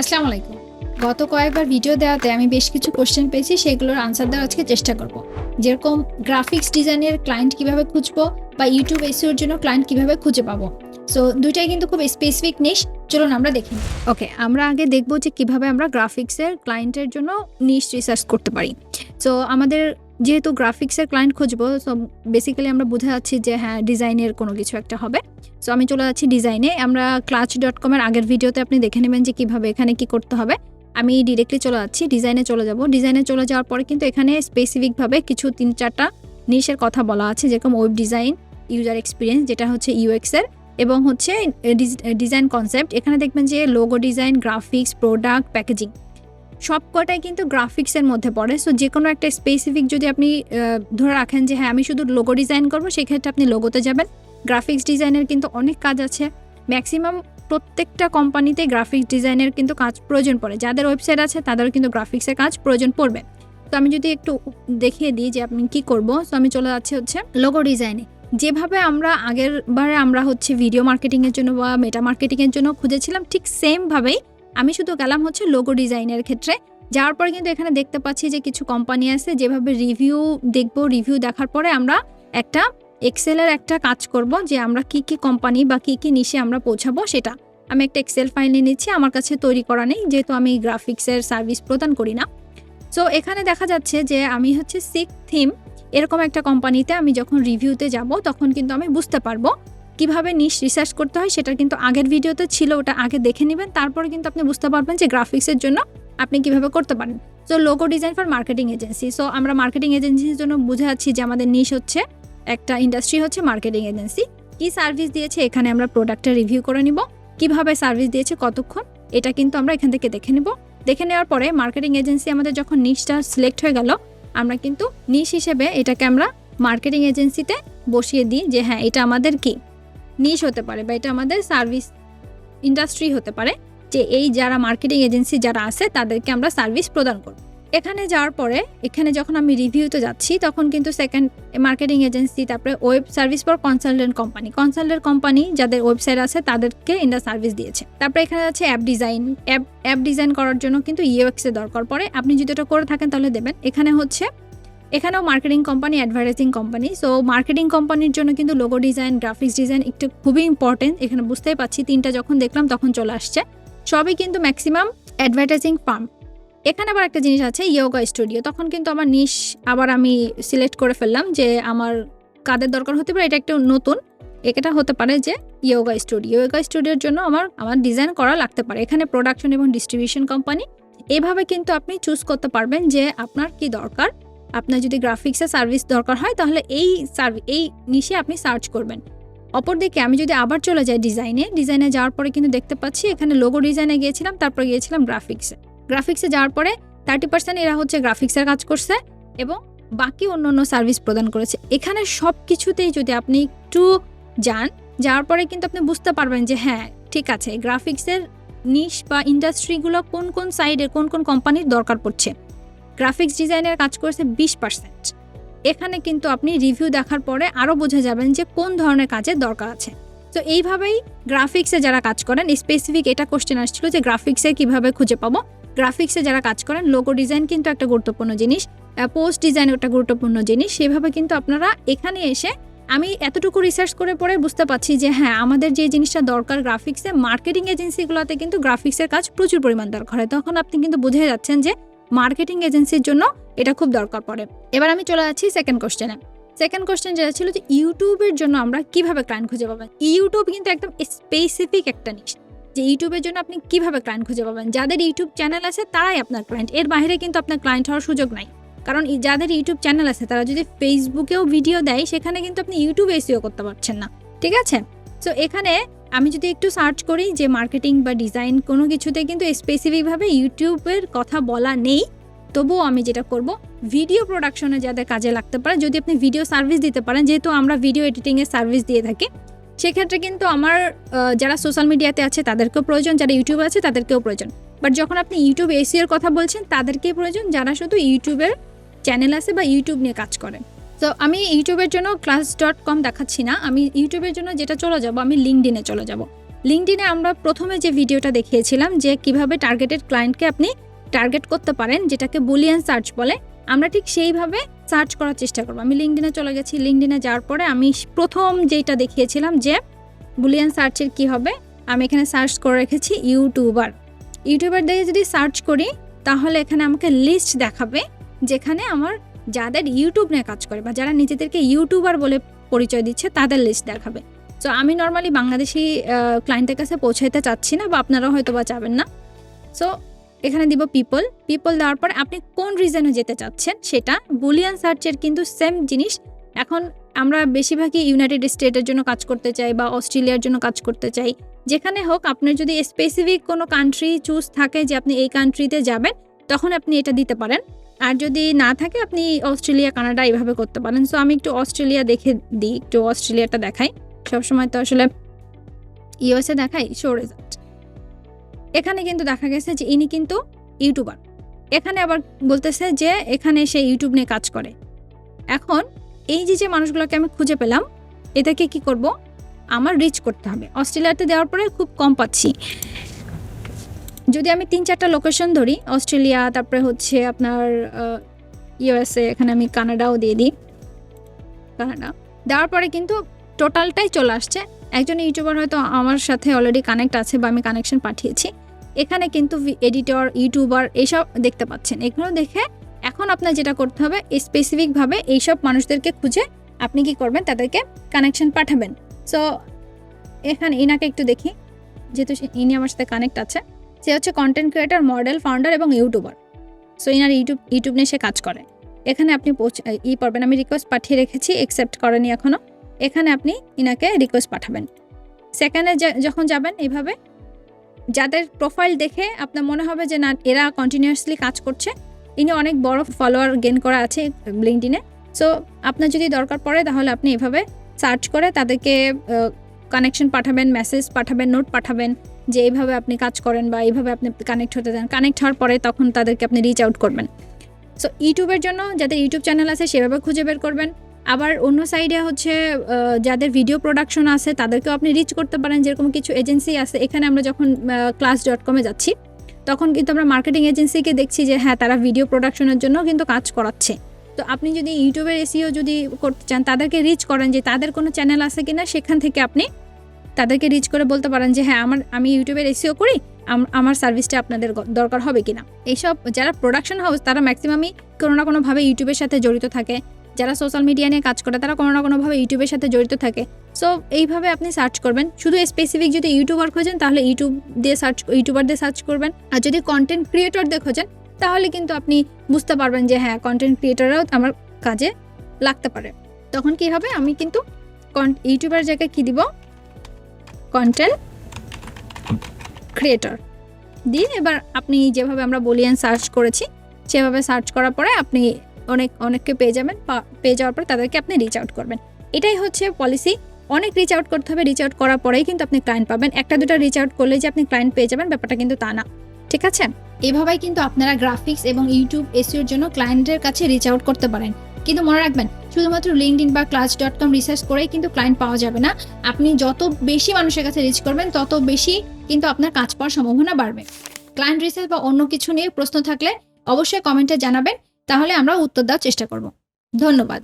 আসসালামু আলাইকুম। গত কয়েকবার ভিডিও দেওয়াতে আমি বেশ কিছু কোশ্চেন পেয়েছি, সেগুলোর আনসার দেওয়ার আজকে চেষ্টা করব। যেরকম গ্রাফিক্স ডিজাইনের ক্লায়েন্ট কীভাবে খুঁজবো বা ইউটিউব এসিওর জন্য ক্লায়েন্ট কীভাবে খুঁজে পাবো। সো দুইটাই কিন্তু খুব স্পেসিফিক নিশ চলুন আমরা দেখি ওকে আমরা আগে দেখব যে কীভাবে আমরা গ্রাফিক্সের ক্লায়েন্টের জন্য নিশ রিসার্চ করতে পারি। সো আমাদের যেহেতু গ্রাফিক্সের ক্লায়েন্ট খুঁজবো সো বেসিক্যালি আমরা বোঝা যাচ্ছি যে হ্যাঁ ডিজাইনের কোনো কিছু একটা হবে। সো আমি চলে যাচ্ছি ডিজাইনে আমরা ক্লাচ ডট কমের আগের ভিডিওতে আপনি দেখে নেবেন যে, কীভাবে এখানে কি করতে হবে। আমি ডিরেক্টলি চলে যাচ্ছি ডিজাইনে চলে যাব। ডিজাইনে চলে যাওয়ার পরে কিন্তু এখানে স্পেসিফিকভাবে কিছু তিন চারটা নিশের কথা বলা আছে, যেরকম ওয়েব ডিজাইন ইউজার এক্সপিরিয়েন্স যেটা হচ্ছে ইউএক্স এর এবং হচ্ছে ডিজাইন কনসেপ্ট এখানে দেখবেন যে logo design graphics product packaging সব কটাই কিন্তু গ্রাফিক্সের মধ্যে পড়ে। সো যে কোনো একটা স্পেসিফিক যদি আপনি ধরে রাখেন যে হ্যাঁ আমি শুধু লোগো ডিজাইন করব, সেক্ষেত্রে আপনি লোগোতে যাবেন। গ্রাফিক্স ডিজাইনের কিন্তু অনেক কাজ আছে। ম্যাক্সিমাম প্রত্যেকটা কোম্পানিতে গ্রাফিক্স ডিজাইনের কিন্তু কাজ প্রয়োজন পড়ে। যাদের ওয়েবসাইট আছে, তাদেরও কিন্তু গ্রাফিক্সের কাজ প্রয়োজন পড়বে। তো আমি যদি একটু দেখিয়ে দিই যে, আমি কি করব। তো আমি চলে যাচ্ছি হচ্ছে লোগো ডিজাইনে যেভাবে আমরা আগের বারে আমরা হচ্ছে ভিডিও মার্কেটিংয়ের জন্য বা মেটা মার্কেটিংয়ের জন্য খুঁজেছিলাম, ঠিক সেমভাবেই আমি শুধু গেলাম হচ্ছে লোগো ডিজাইনের ক্ষেত্রে। যাওয়ার পরে কিন্তু এখানে দেখতে পাচ্ছি যে কিছু কোম্পানি আছে, যেভাবে রিভিউ দেখব রিভিউ দেখার পরে আমরা একটা এক্সেলের একটা কাজ করব যে আমরা কি কি কোম্পানি বা কি কি নিশে আমরা পৌঁছাবো সেটা। আমি একটা এক্সেল ফাইল নিয়ে নিচ্ছি, আমার কাছে তৈরি করা নেই, যেহেতু আমি গ্রাফিক্সের সার্ভিস প্রদান করি না। সো এখানে দেখা যাচ্ছে যে আমি হচ্ছে সিক থিম এরকম একটা কোম্পানিতে আমি যখন রিভিউতে যাব, তখন কিন্তু আমি বুঝতে পারব কীভাবে নিশ রিসার্চ করতে হয় সেটা কিন্তু আগের ভিডিওতে ছিল, ওটা আগে দেখে নেবেন। তারপরে কিন্তু আপনি বুঝতে পারবেন যে গ্রাফিক্সের জন্য আপনি কীভাবে করতে পারেন। So logo design for marketing agency so আমরা মার্কেটিং এজেন্সির জন্য বুঝে যাচ্ছি যে আমাদের নিশ হচ্ছে, একটা ইন্ডাস্ট্রি হচ্ছে মার্কেটিং এজেন্সি কি সার্ভিস দিয়েছে, এখানে আমরা প্রোডাক্টের রিভিউ করে নিব। কীভাবে সার্ভিস দিয়েছে, কতক্ষণ, এটা কিন্তু আমরা এখান থেকে দেখে নিব। দেখে নেওয়ার পরে মার্কেটিং এজেন্সি আমাদের যখন নিশটা সিলেক্ট হয়ে গেল, আমরা কিন্তু নিশ হিসেবে এটাকে আমরা মার্কেটিং এজেন্সিতে বসিয়ে দিই যে হ্যাঁ এটা আমাদের কি? নিশ হতে পারে বা এটা আমাদের সার্ভিস ইন্ডাস্ট্রি হতে পারে, যে এই যারা মার্কেটিং এজেন্সি যারা আছে, তাদেরকে আমরা সার্ভিস প্রদান করব। এখানে যাওয়ার পরে, এখানে যখন আমি রিভিউতে যাচ্ছি, তখন কিন্তু সেকেন্ড মার্কেটিং এজেন্সি তারপরে web service for consultant company consultant company যাদের ওয়েবসাইট আছে, তাদেরকে ইন্ডা সার্ভিস দিয়েছে। তারপরে এখানে আছে app design app app design করার জন্য কিন্তু ইউএক্স এর দরকার পড়ে। আপনি যদি এটা করে থাকেন, তাহলে দেবেন। এখানে হচ্ছে এখানেও marketing company advertising company so marketing কোম্পানির জন্য কিন্তু লোগো ডিজাইন গ্রাফিক্স ডিজাইন একটু খুবই ইম্পর্টেন্ট এখানে বুঝতেই পারছি তিনটা যখন দেখলাম তখন চলে আসছে। সবই কিন্তু ম্যাক্সিমাম অ্যাডভার্টাইজিং ফার্ম এখানে আবার একটা জিনিস আছে ইয়োগা স্টুডিও তখন কিন্তু আমার নিশ আবার আমি সিলেক্ট করে ফেললাম যে আমার কাদের দরকার হতে পারে, এটা একটা নতুন। এটা হতে পারে যে ইয়োগা স্টুডিও ইয়োগা স্টুডিওর জন্য আমার আমার ডিজাইন করা লাগতে পারে। এখানে প্রোডাকশন এবং ডিস্ট্রিবিউশন কোম্পানি এভাবে কিন্তু আপনি চুজ করতে পারবেন যে আপনার কি দরকার। আপনার যদি গ্রাফিক্সের সার্ভিস দরকার হয়, তাহলে এই এই নিশে আপনি সার্চ করবেন। অপরদিকে আমি যদি আবার চলে যাই ডিজাইনে ডিজাইনে যাওয়ার পরে কিন্তু দেখতে পাচ্ছি এখানে লোগো ডিজাইনে গিয়েছিলাম, তারপর গিয়েছিলাম গ্রাফিক্সে গ্রাফিক্সে যাওয়ার পরে থার্টি পার্সেন্ট এরা হচ্ছে গ্রাফিক্সের কাজ করছে এবং বাকি অন্য অন্য সার্ভিস প্রদান করেছে। এখানে সব কিছুতেই যদি আপনি একটু যান, যাওয়ার পরে কিন্তু আপনি বুঝতে পারবেন যে হ্যাঁ ঠিক আছে গ্রাফিক্সের নিশ বা ইন্ডাস্ট্রিগুলো কোন কোন সাইডে কোন কোন কোম্পানির দরকার পড়ছে। গ্রাফিক্স ডিজাইনের কাজ করেছে বিশ পার্সেন্ট এখানে কিন্তু আপনি রিভিউ দেখার পরে আরও বোঝা যাবেন যে কোন ধরনের কাজের দরকার আছে। তো এইভাবেই গ্রাফিক্সে যারা কাজ করেন স্পেসিফিক এটা কোশ্চেন আসছিল যে গ্রাফিক্সে কীভাবে খুঁজে পাবো। গ্রাফিক্সে যারা কাজ করেন লোগো ডিজাইন কিন্তু একটা গুরুত্বপূর্ণ জিনিস পোস্ট ডিজাইন একটা গুরুত্বপূর্ণ জিনিস। সেভাবে কিন্তু আপনারা এখানে এসে আমি এতটুকু রিসার্চ করে পরে বুঝতে পারছি যে হ্যাঁ আমাদের যে জিনিসটা দরকার গ্রাফিক্সে মার্কেটিং এজেন্সিগুলোতে কিন্তু গ্রাফিক্সের কাজ প্রচুর পরিমাণ দরকার হয়। তখন আপনি কিন্তু বুঝে যাচ্ছেন যে মার্কেটিং এজেন্সির জন্য এটা খুব দরকার পড়ে। এবার আমি চলে যাচ্ছি সেকেন্ড কোশ্চেনে সেকেন্ড কোশ্চেন যেটা ছিল যে ইউটিউবের জন্য আমরা কীভাবে ক্লায়েন্ট খুঁজে পাবেন ইউটিউব কিন্তু একদম স্পেসিফিক একটা নিশ যে ইউটিউবের জন্য আপনি কীভাবে ক্লায়েন্ট খুঁজে পাবেন? যাদের ইউটিউব চ্যানেল আছে তারাই আপনার ক্লায়েন্ট এর বাইরে কিন্তু আপনার ক্লায়েন্ট হওয়ার সুযোগ নাই। কারণ যাদের ইউটিউব চ্যানেল আছে, তারা যদি ফেসবুকেও ভিডিও দেয়, সেখানে কিন্তু আপনি ইউটিউব এসিও করতে পারছেন না। ঠিক আছে? সো এখানে আমি যদি একটু সার্চ করি যে মার্কেটিং বা ডিজাইন কোনো কিছুতে কিন্তু স্পেসিফিকভাবে ইউটিউবের কথা বলা নেই, তবুও আমি যেটা করব ভিডিও প্রোডাকশনে যাদের কাজে লাগতে পারে, যদি আপনি ভিডিও সার্ভিস দিতে পারেন, যেহেতু আমরা ভিডিও এডিটিংয়ের সার্ভিস দিয়ে থাকি, সেক্ষেত্রে কিন্তু আমার যারা সোশ্যাল মিডিয়াতে আছে তাদেরকেও প্রয়োজন, যারা ইউটিউবে আছে তাদেরকেও প্রয়োজন। বাট যখন আপনি ইউটিউব এসিওর কথা বলছেন, তাদেরকেই প্রয়োজন যারা শুধু ইউটিউবের চ্যানেল আছে বা ইউটিউব নিয়ে কাজ করেন তো আমি ইউটিউবের জন্য ক্লাস ডট কম দেখাচ্ছি না। আমি ইউটিউবের জন্য যেটা চলে যাব, আমি লিঙ্কডিনে চলে যাব। লিঙ্কডিনে আমরা প্রথমে যে ভিডিওটা দেখিয়েছিলাম, যে কীভাবে টার্গেটেড ক্লায়েন্টকে আপনি টার্গেট করতে পারেন, যেটাকে বুলিয়ান সার্চ বলে, আমরা ঠিক সেইভাবে সার্চ করার চেষ্টা করব। আমি লিঙ্কডিনে চলে গেছি। লিঙ্কডিনে যাওয়ার পরে আমি প্রথম যেটা দেখিয়েছিলাম, যে বুলিয়ান সার্চের কি হবে, আমি এখানে সার্চ করে রেখেছি ইউটিউবার ইউটিউবার দিয়ে যদি সার্চ করি, তাহলে এখানে আমাকে লিস্ট দেখাবে, যেখানে আমার যাদের ইউটিউব নিয়ে কাজ করে বা যারা নিজেদেরকে ইউটিউবার বলে পরিচয় দিচ্ছে, তাদের লিস্ট দেখাবে। সো আমি নর্মালি বাংলাদেশি ক্লায়েন্টের কাছে পৌঁছাইতে চাচ্ছি না বা আপনারা হয়তো বা যাবেন না। সো এখানে দিব পিপল পিপল দেওয়ার পর আপনি কোন রিজনে যেতে চাচ্ছেন সেটা বুলিয়ান সার্চের কিন্তু সেম জিনিস। এখন আমরা বেশিরভাগই ইউনাইটেড স্টেটের জন্য কাজ করতে চাই বা অস্ট্রেলিয়ার জন্য কাজ করতে চাই। যেখানে হোক, আপনার যদি স্পেসিফিক কোনো কান্ট্রি চুজ থাকে যে আপনি এই কান্ট্রিতে যাবেন, তখন আপনি এটা দিতে পারেন। আর যদি না থাকে, আপনি অস্ট্রেলিয়া, কানাডা এইভাবে করতে পারেন। সো আমি একটু অস্ট্রেলিয়া দেখে দিই, একটু অস্ট্রেলিয়াটা দেখাই। সবসময় তো আসলে ইউএসএ দেখাই শো রেজাল্ট এখানে কিন্তু দেখা গেছে যে ইনি কিন্তু ইউটিউবার এখানে আবার বলতেছে যে এখানে সে ইউটিউব নিয়ে কাজ করে। এখন এই যে যে মানুষগুলোকে আমি খুঁজে পেলাম এটাকে কি করব? আমার রিচ করতে হবে। অস্ট্রেলিয়াতে দেওয়ার পরে খুব কম পাচ্ছি। যদি আমি তিন চারটা লোকেশন ধরি, অস্ট্রেলিয়া, তারপরে হচ্ছে আপনার ইউএসএ এখানে আমি কানাডাও দিয়ে দিই। কানাডা। দেওয়ার পরে কিন্তু টোটালটাই চলে আসছে। একজন ইউটিউবার হয়তো আমার সাথে অলরেডি কানেক্ট আছে বা আমি কানেকশন পাঠিয়েছি। এখানে কিন্তু এডিটর ইউটিউবার এইসব দেখতে পাচ্ছেন। এগুলো দেখে এখন আপনার যেটা করতে হবে স্পেসিফিকভাবে এইসব মানুষদেরকে খুঁজে আপনি কি করবেন, তাদেরকে কানেকশন পাঠাবেন। সো এখানে ইনাকে একটু দেখি, যেহেতু ইনি আমার সাথে কানেক্ট আছে। সে হচ্ছে কন্টেন্ট ক্রিয়েটার মডেল ফাউন্ডার এবং ইউটিউবার সো ইনার ইউটিউব ইউটিউব নিয়ে সে কাজ করে। এখানে আপনি ই পারবেন আমি রিকোয়েস্ট পাঠিয়ে রেখেছি একসেপ্ট করেনি এখনও এখানে আপনি ইনাকে রিকোয়েস্ট পাঠাবেন। সেকেন্ডে যখন যাবেন এইভাবে যাদের প্রোফাইল দেখে আপনার মনে হবে যে না, এরা কন্টিনিউয়াসলি কাজ করছে, ইনি অনেক বড় ফলোয়ার গেন করা আছে লিঙ্কডিনে সো আপনার যদি দরকার পড়ে, তাহলে আপনি এভাবে সার্চ করে তাদেরকে কানেকশন পাঠাবেন মেসেজ পাঠাবেন নোট পাঠাবেন। যে এইভাবে আপনি কাজ করেন বা এইভাবে আপনি কানেক্ট হতে চান কানেক্ট হওয়ার পরে তখন তাদেরকে আপনি রিচ আউট করবেন। সো ইউটিউবের জন্য যাদের ইউটিউব চ্যানেল আছে সেভাবে খুঁজে বের করবেন। আবার অন্য সাইডে হচ্ছে যাদের ভিডিও প্রোডাকশন আছে তাদেরকেও আপনি রিচ করতে পারেন। যেরকম কিছু এজেন্সি আছে, এখানে আমরা যখন ক্লাস ডট কমে যাচ্ছি, তখন কিন্তু আমরা মার্কেটিং এজেন্সিকে দেখছি যে হ্যাঁ তারা ভিডিও প্রোডাকশনের জন্য কিন্তু কাজ করাচ্ছে। তো আপনি যদি ইউটিউবের এসিও যদি করতে চান, তাদেরকে রিচ করেন যে তাদের কোনো চ্যানেল আছে কিনা, সেখান থেকে আপনি তাদেরকে রিচ করে বলতে পারেন যে হ্যাঁ আমার, আমি ইউটিউবের এসিও করি আমার সার্ভিসটা আপনাদের দরকার হবে কিনা? এইসব যারা প্রোডাকশন হাউস তারা ম্যাক্সিমামই কোনো না কোনোভাবে ইউটিউবের সাথে জড়িত থাকে। যারা সোশ্যাল মিডিয়া নিয়ে কাজ করে, তারা কোনো না কোনোভাবে ইউটিউবের সাথে জড়িত থাকে। সো এইভাবে আপনি সার্চ করবেন। শুধু স্পেসিফিক যদি ইউটিউবার খোঁজেন, তাহলে ইউটিউব দিয়ে সার্চ ইউটিউবার দিয়ে সার্চ করবেন। আর যদি কন্টেন্ট ক্রিয়েটরদের খোঁজেন, তাহলে কিন্তু আপনি বুঝতে পারবেন যে হ্যাঁ কন্টেন্ট ক্রিয়েটররাও আমার কাজে লাগতে পারে। তখন কি হবে? আমি কিন্তু ইউটিউবের জায়গায় কী দিব? কন্টেন্ট ক্রিয়েটর দিয়ে এবার আপনি যেভাবে আমরা বলিয়ান সার্চ করেছি, সেভাবে সার্চ করার পরে আপনি অনেক, অনেককে পেয়ে যাবেন পেয়ে যাওয়ার পরে তাদেরকে আপনি রিচ আউট করবেন। এটাই হচ্ছে পলিসি অনেক রিচ আউট করতে হবে রিচ আউট করার পরেই কিন্তু আপনি ক্লায়েন্ট পাবেন। একটা, দুটো রিচ আউট করলে যে আপনি ক্লায়েন্ট পেয়ে যাবেন, ব্যাপারটা কিন্তু তা না। ঠিক আছে? এভাবেই কিন্তু আপনারা গ্রাফিক্স এবং ইউটিউব এসিওর জন্য ক্লায়েন্টের কাছে রিচ আউট করতে পারেন। কিন্তু মনে রাখবেন শুধুমাত্র লিঙ্কডিন বা ক্লাস ডট কম রিসার্চ করেই কিন্তু ক্লায়েন্ট পাওয়া যাবে না। আপনি যত বেশি মানুষের কাছে রিচ করবেন, তত বেশি কিন্তু আপনার কাজ পাওয়ার সম্ভাবনা বাড়বে। ক্লায়েন্ট রিসার্চ বা অন্য কিছু নিয়ে প্রশ্ন থাকলে অবশ্যই কমেন্টে জানাবেন, তাহলে আমরা উত্তর দেওয়ার চেষ্টা করব। ধন্যবাদ।